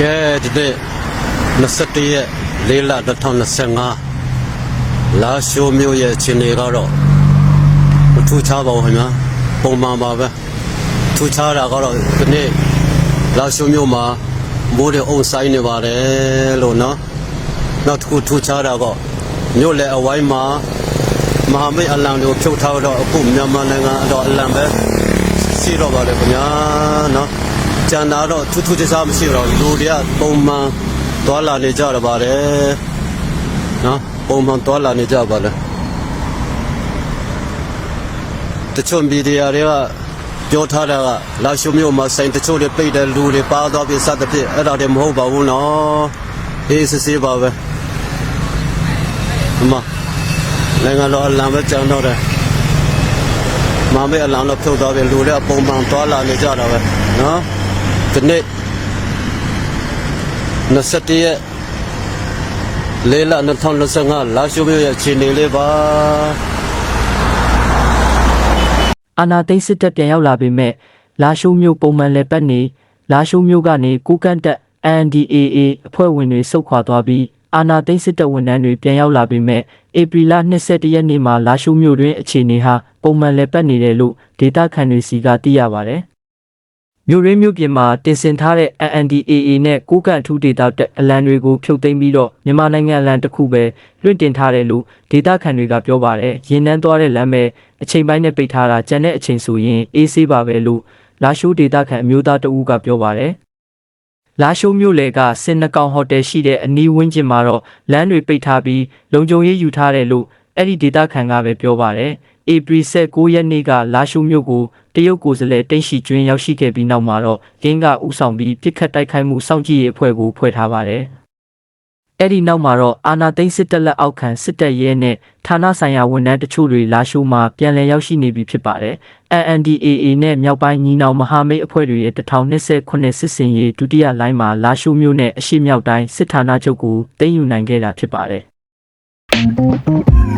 ကဲဒီနေ့21ရက်၄လ2025လာရှိုးမြို့ရဲ့အခြေအနေကတော့မထူးခြားပါဘူးခင်ဗျာပုံမှန်ပါပဲထူးခြားတာကတော့ဒီနေ့လာရှိုးမြို့မှာမိုးတွေအုံဆိုင်နေပါတယ်လို့နော်နောက်တစ်ခုထူးခြားတာကမြို့လေအဝိုင်းမှာမဟာမိတ်အလံတွေကိုဖြုတ်ထားတော့အခုမြန်မာနိုင်ငံအတော့အလံပဲရှိတော့ပါတယ်ခင်ဗျာနော် ကျန်တာတော့ထူးထူးခြားခြားမရှိတော့လူတွေကပုံမှန်သွားလာနေကြရပါတယ်နော်ပုံမှန်သွားလာနေကြပါလေတချို့မီဒီယာတွေကပြောထားတာကလာရှုံမျိုးမှာစိုင်တချို့တွေပိတ်တယ်လူတွေပါသွားပြီစသဖြင့်အဲ့ဒါတွေမဟုတ်ပါဘူးနော်အေးစစ်စစ်ပါပဲအမနိုင်ငံတော်အလံပဲကြံတော့တယ်မမေအလံတော့ဖြုတ်သွားပြီလူတွေကပုံမှန်သွားလာနေကြတာပဲနော် ဒီနေ့21ရက်လေးလ2025လာရှိုးမြို့ရဲ့ခြေနေလေးပါအာနာသိန်းစစ်တပ်ပြန်ရောက်လာပေမဲ့လာရှိုးမျိုးပုံမှန်လည်းပတ်နေလာရှိုးမျိုးကနေကိုကန့်တက် NDAA အဖွဲ့ဝင်တွေစုတ်ခွာသွားပြီးအာနာသိန်းစစ်တပ်ဝန်ထမ်းတွေပြန်ရောက်လာပေမဲ့ဧပြီလ22ရက်နေ့မှာလာရှိုးမျိုးတွင်အခြေအနေဟာပုံမှန်လည်းပတ်နေတယ်လို့ဒေတာခန်တွေစီကသိရပါတယ်။ မြို့ရင်းမြို့ပြင်မှာတင်ဆင်ထားတဲ့ NDAA နဲ့ကိုကန့်အထူးဒေတာတက်အလံတွေကိုဖြုတ်သိမ်းပြီးတော့မြန်မာနိုင်ငံအလံတစ်ခုပဲလွှင့်တင်ထားတယ်လို့ဒေတာခန်တွေကပြောပါတယ်။ရင်နှန်းသွားတဲ့လမ်းပဲအချိန်ပိုင်းနဲ့ပိတ်ထားတာကြံတဲ့အချိန်ဆိုရင်အေးဆေးပါပဲလို့လာရှိုးဒေတာခန်အမျိုးသားတဦးကပြောပါတယ်။လာရှိုးမြို့လေကစင်နှကောင်ဟိုတယ်ရှိတဲ့အနီးဝန်းကျင်မှာတော့လမ်းတွေပိတ်ထားပြီးလုံခြုံရေးယူထားတယ်လို့အဲ့ဒီဒေတာခန်ကပဲပြောပါတယ်။ April 16ရက်နေ့ကလာရှိုးမြို့ကိုတရုတ်ကိုယ်စားလှယ်တိန့်ရှိကျွင်းရောက်ရှိခဲ့ပြီးနောက်မှာတော့ရင်းကဥဆောင်ပြီးပြစ်ခတ်တိုက်ခိုက်မှုစောင့်ကြည့်ရေးအဖွဲ့ကိုဖွဲ့ထားပါတယ်။အဲ့ဒီနောက်မှာတော့အာနာသိန်းစစ်တပ်လက်အောက်ခံစစ်တပ်ရဲနဲ့ဌာနဆိုင်ရာဝန်ထမ်းတချို့တွေလာရှိုးမှာပြန်လည်ရောက်ရှိနေပြီဖြစ်ပါတယ်။ NNDAA နဲ့မြောက်ပိုင်းညီနောင်မဟာမိတ်အဖွဲ့တွေရဲ့1029စစ်စင်ရေးဒုတိယလိုင်းမှာလာရှိုးမြို့နဲ့အရှိမြောက်တိုင်းစစ်ဌာနချုပ်ကိုသိမ်းယူနိုင်ခဲ့တာဖြစ်ပါတယ်။